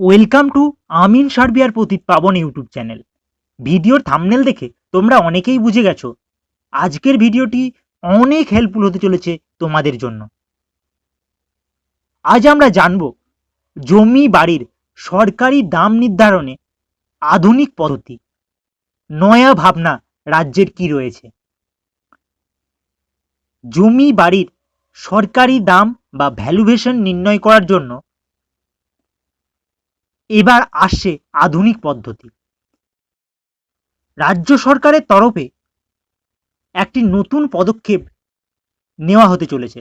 Welcome to Amin সার্বিয়ার প্রতীক পাবন YouTube channel. ভিডিওর thumbnail দেখে তোমরা অনেকেই বুঝে গেছো। আজকের ভিডিওটি অনেক হেল্পফুল হতে চলেছে তোমাদের জন্য। আজ আমরা জানব জমি বাড়ির সরকারি দাম নির্ধারণে আধুনিক পদ্ধতি, নয়া ভাবনা রাজ্যের কি রয়েছে? জমি বাড়ির সরকারি দাম বা ভ্যালুভেশন নির্ণয় করার জন্য এবার আসছে আধুনিক পদ্ধতি। রাজ্য সরকারের তরফে একটি নতুন পদক্ষেপ নেওয়া হতে চলেছে।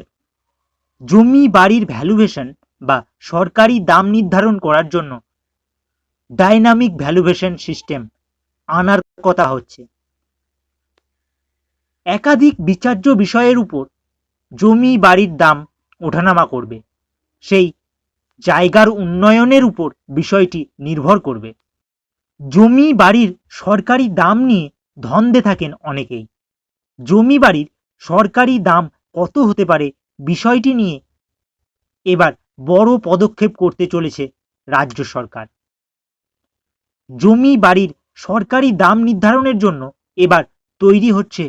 জমি বাড়ির ভ্যালুয়েশন বা সরকারি দাম নির্ধারণ করার জন্য ডাইনামিক ভ্যালুয়েশন সিস্টেম আনার কথা হচ্ছে। একাধিক বিচার্য বিষয়ের উপর জমি বাড়ির দাম ওঠানামা করবে। সেই জায়গার উন্নয়নের উপর বিষয়টি নির্ভর করবে। জমি বাড়ির সরকারি দাম নিয়ে ধন্দে থাকেন অনেকেই। জমি বাড়ির সরকারি দাম কত হতে পারে বিষয়টি নিয়ে এবার বড় পদক্ষেপ করতে চলেছে রাজ্য সরকার। জমি বাড়ির সরকারি দাম নির্ধারণের জন্য এবার তৈরি হচ্ছে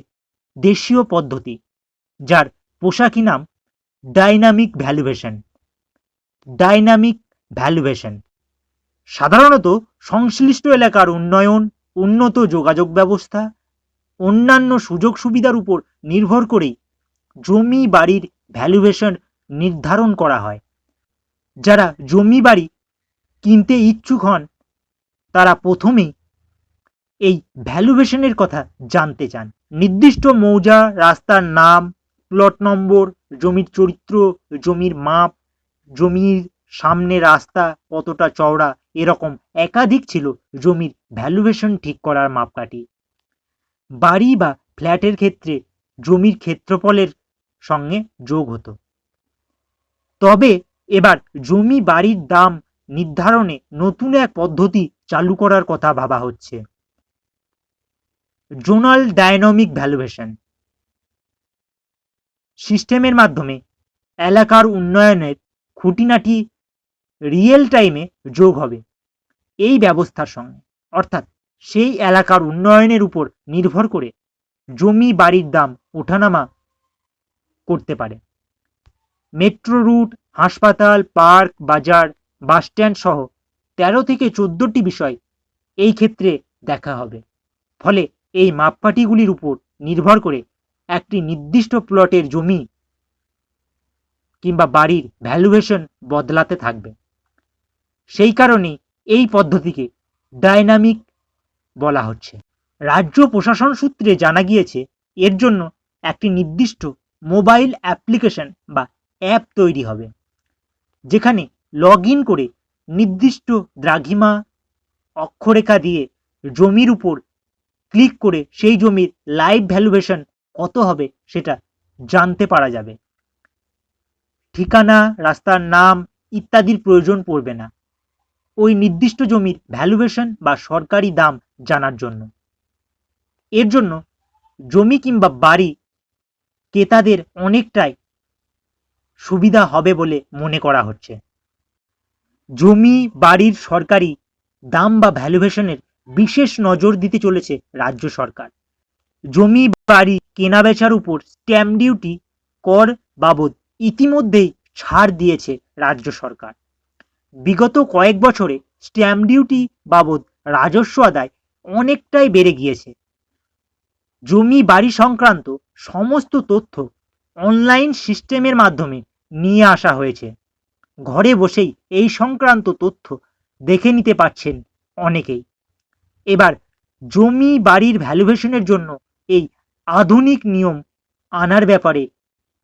দেশীয় পদ্ধতি, যার পোশাকি নাম ডাইনামিক ভ্যালুয়েশন ডাইনামিক ভ্যালুয়েশন। সাধারণত সংশ্লিষ্ট এলাকার উন্নয়ন, উন্নত যোগাযোগ ব্যবস্থা, অন্যান্য সুযোগ সুবিধার উপর নির্ভর করেই জমি বাড়ির ভ্যালুয়েশন নির্ধারণ করা হয়। যারা জমি বাড়ি কিনতে ইচ্ছুক হন, তারা প্রথমেই এই ভ্যালুয়েশনের কথা জানতে চান। নির্দিষ্ট মৌজা, রাস্তার নাম, প্লট নম্বর, জমির চরিত্র, জমির মাপ জমির সামনে রাস্তা কতটা চওড়া এরকম একাধিক ছিল জমির ভ্যালুয়েশন ঠিক করার মাপকাঠি। বাড়ি বা ফ্ল্যাটের ক্ষেত্রে জমির ক্ষেত্রফলের সঙ্গে যোগ হতো। তবে এবার জমি বাড়ির দাম নির্ধারণে নতুন এক পদ্ধতি চালু করার কথা ভাবা হচ্ছে। জোনাল ডায়নামিক ভ্যালুয়েশন সিস্টেমের মাধ্যমে এলাকার উন্নয়নের খুঁটিনাটি রিয়েল টাইমে যোগ হবে এই ব্যবস্থার সঙ্গে। অর্থাৎ সেই এলাকার উন্নয়নের উপর নির্ভর করে জমি বাড়ির দাম ওঠানামা করতে পারে। মেট্রো রুট হাসপাতাল পার্ক বাজার বাসস্ট্যান্ড সহ তেরো থেকে চোদ্দটি বিষয় এই ক্ষেত্রে দেখা হবে। ফলে এই মাপকাঠিগুলির উপর নির্ভর করে একটি নির্দিষ্ট প্লটের জমি কিংবা বাড়ির ভ্যালুয়েশন বদলাতে থাকবে। সেই কারণেই এই পদ্ধতিকে ডাইনামিক বলা হচ্ছে। রাজ্য প্রশাসন সূত্রে জানা গিয়েছে, এর জন্য একটি নির্দিষ্ট মোবাইল অ্যাপ্লিকেশন বা অ্যাপ তৈরি হবে, যেখানে লগ করে নির্দিষ্ট দ্রাঘিমা অক্ষরেখা দিয়ে জমির উপর ক্লিক করে সেই জমির লাইভ ভ্যালুয়েশন কত হবে সেটা জানতে পারা যাবে। ঠিকানা, রাস্তার নাম ইত্যাদির প্রয়োজন পড়বে না। ওই নির্দিষ্ট জমির ভ্যালুয়েশন বা সরকারি দাম জানার জন্য। এর জন্য জমি কিংবা বাড়ি ক্রেতাদের অনেকটাই সুবিধা হবে বলে মনে করা হচ্ছে। জমি, বাড়ির সরকারি দাম বা ভ্যালুয়েশনের বিশেষ নজর দিতে চলেছে রাজ্য সরকার। জমি, বাড়ি কেনাবেচার উপর স্ট্যাম্প ডিউটি কর বাবদ ইতিমধ্যেই ছাড় দিয়েছে রাজ্য সরকার। বিগত কয়েক বছরে স্ট্যাম্প ডিউটি বাবদ রাজস্ব আদায় অনেকটাই বেড়ে গিয়েছে। জমি বাড়ি সংক্রান্ত সমস্ত তথ্য অনলাইন সিস্টেমের মাধ্যমে নিয়ে আসা হয়েছে। ঘরে বসেই এই সংক্রান্ত তথ্য দেখে নিতে পারছেন অনেকেই। এবার জমি বাড়ির ভ্যালুভেশনের জন্য এই আধুনিক নিয়ম আনার ব্যাপারে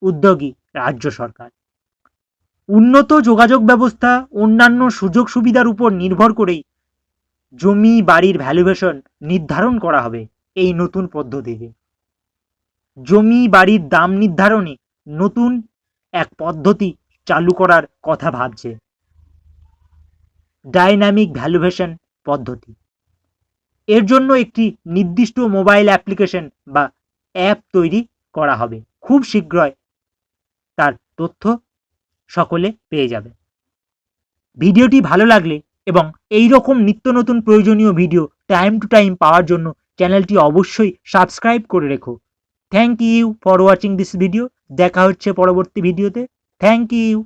উদ্যোগী রাজ্য সরকার। উন্নত যোগাযোগ ব্যবস্থা অন্যান্য সুযোগ সুবিধার উপর নির্ভর করেই জমি বাড়ির ভ্যালুয়েশন নির্ধারণ করা হবে এই নতুন পদ্ধতিতে জমি বাড়ির দাম নির্ধারণে নতুন এক পদ্ধতি চালু করার কথা ভাবছে। ডাইনামিক ভ্যালুয়েশন পদ্ধতি। এর জন্য একটি নির্দিষ্ট মোবাইল অ্যাপ্লিকেশন বা অ্যাপ তৈরি করা হবে। খুব শীঘ্রই তার তথ্য সকলে পেয়ে যাবে। ভিডিওটি ভালো লাগলে এবং এই রকম নিত্য নতুন প্রয়োজনীয় ভিডিও টাইম টু টাইম পাওয়ার জন্য চ্যানেলটি অবশ্যই সাবস্ক্রাইব করে রেখো। Thank you for watching this video. দেখা হচ্ছে পরবর্তী ভিডিওতে। Thank you.